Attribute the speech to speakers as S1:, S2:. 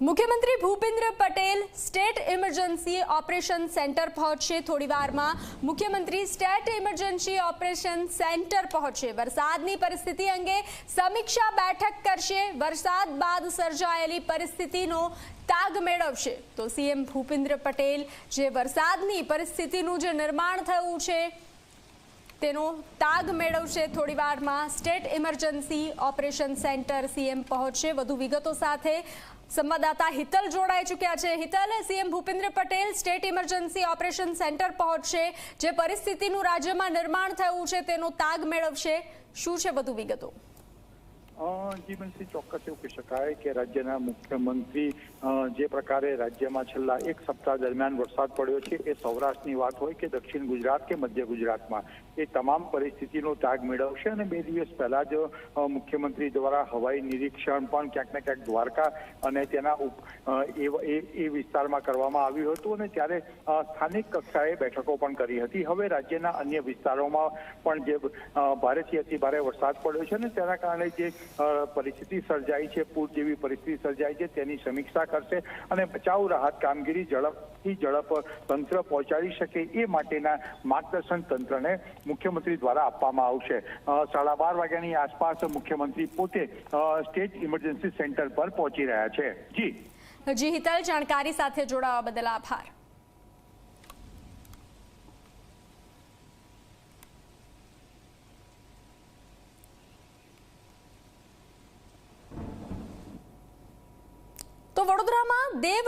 S1: મુખ્યમંત્રી Bhupendra Patel state emergency operation centre પહોંચશે. થોડીવારમાં મુખ્યમંત્રી સ્ટેટ ઇમરજન્સી ઓપરેશન સેન્ટર પહોંચશે. વરસાદની પરિસ્થિતિ અંગે સમીક્ષા બેઠક કરશે. વરસાદ બાદ સર્જાયેલી પરિસ્થિતિનો તાગ મેળવશે. તો સીએમ ભૂપેન્દ્ર પટેલ, જે વરસાદની પરિસ્થિતિનું જે નિર્માણ થયું છે તેનો તાગ મેળવશે થોડીવારમાં state emergency operation centre CM પહોંચશે. વધુ વિગતો સાથે સંવાદદાતા હિતલ જોડાઈ ચૂક્યા છે. Hital, CM Bhupendra Patel state emergency operation centre પહોંચશે. જે પરિસ્થિતિનું રાજ્યમાં નિર્માણ થયું છે, તેનો તાગ મેળવશે. શું છે વધુ વિગતો?
S2: જીવનસિંહ ચોક્કસ એવું કહી શકાય કે રાજ્યના મુખ્યમંત્રી જે પ્રકારે રાજ્યમાં છેલ્લા એક સપ્તાહ દરમિયાન વરસાદ પડ્યો છે, એ સૌરાષ્ટ્રની વાત હોય કે દક્ષિણ ગુજરાત કે મધ્ય ગુજરાતમાં, એ તમામ પરિસ્થિતિનો તાગ મેળવશે અને બે દિવસ પહેલા જ મુખ્યમંત્રી દ્વારા હવાઈ નિરીક્ષણ પણ ક્યાંક ને ક્યાંક દ્વારકા અને તેના એ- વિસ્તારમાં કરવામાં આવ્યું હતું અને ત્યારે સ્થાનિક કક્ષાએ બેઠકો પણ કરી હતી. હવે રાજ્યના અન્ય વિસ્તારોમાં પણ જે ભારેથી અતિ ભારે વરસાદ પડ્યો છે ને તેના કારણે જે પરિસ્થિતિ સર્જાઈ છે, પૂર જેવી પરિસ્થિતિ સર્જાઈ છે, તેની સમીક્ષા કરશે અને બચાવ, રાહત, કામગીરી, ઝડપથી ઝડપ તંત્ર પહોંચાડી શકે એ માટેના માર્ગદર્શન તંત્રને મુખ્યમંત્રી દ્વારા આપવામાં આવશે. સાડા બાર વાગ્યાની આસપાસ મુખ્યમંત્રી પોતે સ્ટેટ ઇમરજન્સી સેન્ટર પર પહોંચી રહ્યા છે. જી.
S1: જી, હિતલ, જાણકારી સાથે જોડાવા બદલ આભાર. વડોદરામાં દેવ